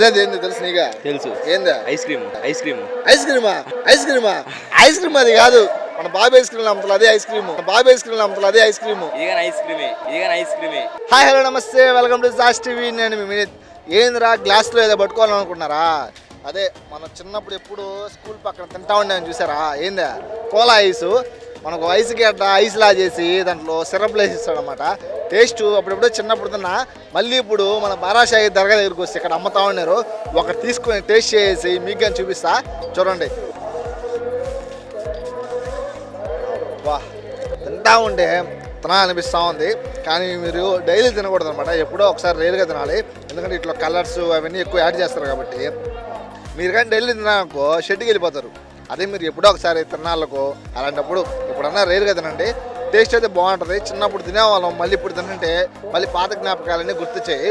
తినేది ఏంది తెలుసు నీగా తెలుసు. ఏందా? Ice cream ice cream. Ice క్రీమా? Ice క్రీమా? ఐస్ క్రీమ్ అది కాదు. మన బాబు ఐస్ క్రీమ్ అమ్ముతుంది అదే ఐస్ క్రీమ్. మన బాబు ఐస్ క్రీమ్ అమ్ముతుంది అదే ఐస్ క్రీమ్. ఇది కానీ ఐస్ క్రీమే ఇది కానీ ఐస్ క్రీమే. హాయ్ హలో నమస్తే. వెల్కమ్ టు సాస్ టీవీ. నేను మీ వినీత్. ఏందిరా గ్లాస్లో ఏదో పట్టుకోవాలనుకుంటున్నారా? అదే మన చిన్నప్పుడు ఎప్పుడు స్కూల్ పక్కన తింటా ఉండేది చూసారా? ఏందా? Cola ice. మనకు ఐస్కి అట్లా ఐస్ లా చేసి దాంట్లో సిరప్ వేసి ఇస్తాడనమాట టేస్ట్ అప్పుడెప్పుడో చిన్నప్పుడు తిన్నా మళ్ళీ ఇప్పుడు మన బారాషాయి దర్గా దగ్గరికి వస్తే ఇక్కడ అమ్ముతా ఉన్నారు. ఒకటి తీసుకొని టేస్ట్ చేసి మీకు కానీ చూపిస్తా. చూడండి. వా తింటా ఉంటే తినాలనిపిస్తూ ఉంది. కానీ మీరు డైలీ తినకూడదు అనమాట ఎప్పుడో ఒకసారి రేరుగా తినాలి. ఎందుకంటే ఇట్లా కలర్స్ అవన్నీ ఎక్కువ యాడ్ చేస్తారు కాబట్టి. మీరు కానీ డైలీ తిన్నారనుకో షెడ్కి వెళ్ళిపోతారు. అదే మీరు ఎప్పుడో ఒకసారి తినాలకు అలాంటప్పుడు ఎప్పుడన్నా రేరు కదా అండి టేస్ట్ అయితే బాగుంటుంది. చిన్నప్పుడు తినేవాళ్ళం మళ్ళీ ఇప్పుడు తినంటే మళ్ళీ పాత జ్ఞాపకాలన్నీ గుర్తు చేయి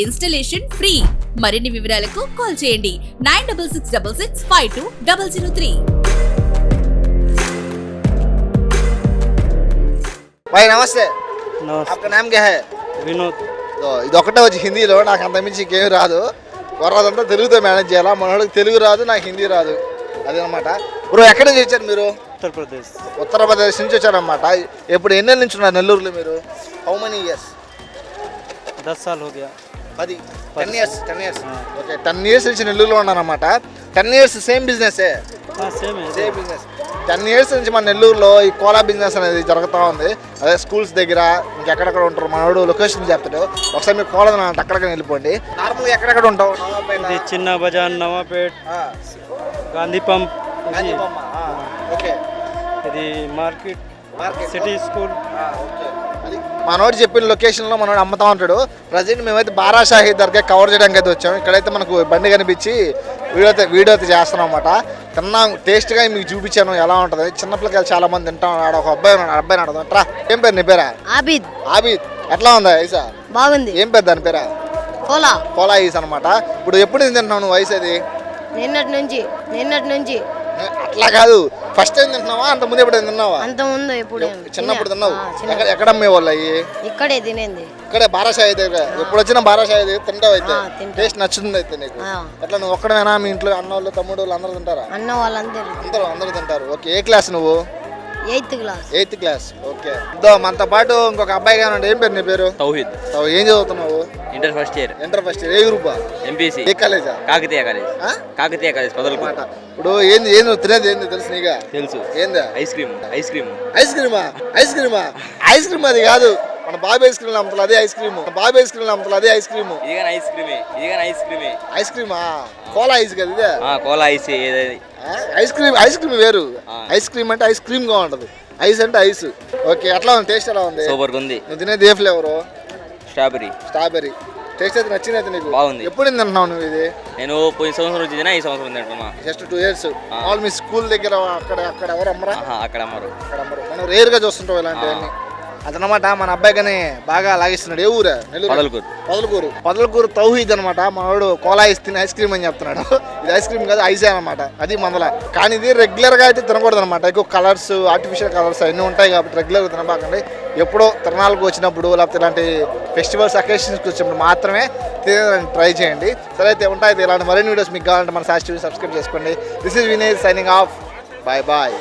Installation free. మరిన్ని వివరాలకు కాల్ చేయండి. Nine double six double six five two double zero three. భాయ్ నమస్తే అప్పుడు నేమ్ గే వినోద్ ఇది ఒకటే వచ్చి హిందీలో నాకు అంత మించి ఇంకేం రాదు కుర్రాదంతా తెలుగుతో మేనేజ్ చేయాలా మనోడికి తెలుగు రాదు నాకు హిందీ రాదు అదనమాట బ్రో ఎక్కడ నుంచి వచ్చారు మీరు ఉత్తరప్రదేశ్ ఉత్తరప్రదేశ్ నుంచి వచ్చారనమాట ఎప్పుడు ఎన్నేళ్ళ నుంచి ఉన్నారు నెల్లూరులో మీరు హౌ మెనీ ఇయర్స్ దస్ సాల్ హో పది. Ten years ten years okay ten years నుంచి నెల్లూరులో ఉన్నానమాట ten years same business same business ten years నుంచి మన నెల్లూరులో ఈ కోలా బిజినెస్ అనేది జరుగుతూ ఉంది. అదే స్కూల్స్ దగ్గర ఇంకెక్కడెక్కడ ఉంటారు? మనోడు లొకేషన్ చెప్తాడు. ఒకసారి మీరు కోలా అక్కడ వెళ్ళిపోండి. నార్మల్ ఎక్కడెక్కడ ఉంటావు? చిన్న బజార్ నవాపేట్ గాంధీ పంప్. ఓకే. ఇది market. Market. City school. Okay. అది మనోడు చెప్పిన లొకేషన్లో మనోడు అమ్ముతా ఉంటాడు. ప్రజెంట్ మేమైతే బారాషాహి దర్గా కవర్ చేయడానికి అయితే వచ్చాము ఇక్కడైతే మనకు బండి కనిపించి వీడియో అయితే వీడియో అయితే చేస్తున్నాం అనమాట తిన్నాం టేస్ట్గా మీకు చూపించాను ఎలా ఉంటుంది. చిన్నపిల్లకాయలు చాలా మంది తింటాం ఆడ ఒక అబ్బాయి ఉన్నాడు. అబ్బాయి అడదాం ట్రా ఏం పేరు నీ పేరా? ఆబిద్. ఆబిద్. ఎట్లా ఉందా ఐసా? బాగుంది. ఏం పేరు దాని పేరా? కోలా. కోలా ఐస్ అనమాట ఇప్పుడు ఎప్పుడు తింటున్నావు నువ్వు ఐస్ అది? నిన్నటి నుంచి. నిన్నటి నుంచి. అట్లా కాదు. ఫస్ట్ టైం తింటున్నావా? అంత ముందు ఎప్పుడు తిన్నావా? అంత ముందు ఎప్పుడు చిన్నప్పుడు తిన్నావు? ఎక్కడ ఎక్కడ అమ్మేవాళ్ళు అయ్యి? ఇక్కడే తినేది. ఇక్కడే బారాషాయి దగ్గర ఎప్పుడు వచ్చినా బారాషాయి దగ్గర తింటావు అయితే. టేస్ట్ నచ్చుతుంది అయితే నీకు. ఆ. ఎట్లా నువ్వు ఒక్కడేనా మీ ఇంట్లో అన్న వాళ్ళు తమ్ముడు వాళ్ళు అందరూ తింటారా? అన్న వాళ్ళందరూ అందరూ అందరూ తింటారు. ఓకే ఏ క్లాస్ నువ్వు? Eighth class. Eighth class okay. ఇదో మనతో పాటు ఇంకొక అబ్బాయి కానీ ఏం పేరు నీ పేరు? తౌహిద్. సో ఏం చదువుతున్నావు? Inter first year. Inter first ఏ గ్రూపా? ఎంపీసీ. ఏ కాలేజా? కాకతీయ కాలేజ్. ఆ? కాకతీయ కాలేజ్ పదలకు. అన్నమాట. ఇప్పుడు ఏంది ఏంది నువ్వు తినేది ఏంది తెలుసు నీగా తెలుసు. ఏందా? Ice cream ice cream. Ice క్రీమా? Ice క్రీమా? ఐస్ క్రీమ్ అది కాదు. మన బాబు ఐస్ క్రీమ్ అమ్ముతుంది అదే ఐస్ క్రీమ్. బాబు ఐస్ క్రీమ్ అమ్ముతుంది అదే ఐస్ క్రీమ్. ఇది కానీ ఐస్ క్రీమే ఇది కానీ ఐస్ క్రీమే. ఐస్ క్రీమా? కోలా ఐస్ కదా ఇదే? ఆ, కోలా ఐస్ ఏదది ఆ, ఐస్ క్రీమ్ ఐస్ క్రీమ్ వేరు. ఐస్ క్రీమ్ అంటే ఐస్ క్రీమ్గా ఉంటది. ఐస్ అంటే ఐస్. ఓకే ఎట్లా ఉంది? టేస్ట్ ఎలా ఉంది? సూపర్గా ఉంది. నువ్వు తినేది ఏ ఫ్లేవరు? స్ట్రాబెరీ స్ట్రాబెరీ టేస్ట్ అయితే నచ్చింది అయితే నీకు? బాగుంది. ఎప్పుడు తింటున్నావు నువ్వు ఇది? నేను పోయిన సంవత్సరం తిన్నా ఈ సంవత్సరం తింటున్నా జస్ట్ టూ ఇయర్స్. ఆల్ మీ స్కూల్ దగ్గర అక్కడ అక్కడ ఎవరు అమ్మరా? అక్కడ అమ్మరు. అక్కడ అమ్మరు. మనం రేర్గా చూస్తుంటాం ఇలాంటివన్నీ అదనమాట మన అబ్బాయి కానీ బాగా లాగిస్తున్నాడు. ఏ ఊరా? పదలకూరు. పొదలకూరు. పొదలకూరు తౌహీద్ అనమాట మనోడు కోలా ఐస్ తిని ఐస్ క్రీమ్ అని చెప్తున్నాడు. ఇది ఐస్ క్రీమ్ కాదు ఐసే అనమాట అది మందల. కానీ ఇది రెగ్యులర్గా అయితే తినకూడదు అనమాట ఎక్కువ కలర్స్ ఆర్టిఫిషియల్ కలర్స్ అన్నీ ఉంటాయి కాబట్టి రెగ్యులర్గా తినబాకండి. ఎప్పుడో తిరణాలకు వచ్చినప్పుడు లేకపోతే ఇలాంటి ఫెస్టివల్స్ అకేషన్స్కి వచ్చినప్పుడు మాత్రమే తినడానికి ట్రై చేయండి. సరే అయితే ఉంటాయి. ఇలాంటి మరిన్ని వీడియోస్ మీకు కావాలంటే మన టీవీ సబ్స్క్రైబ్ చేసుకోండి. This is Vineeth signing off bye bye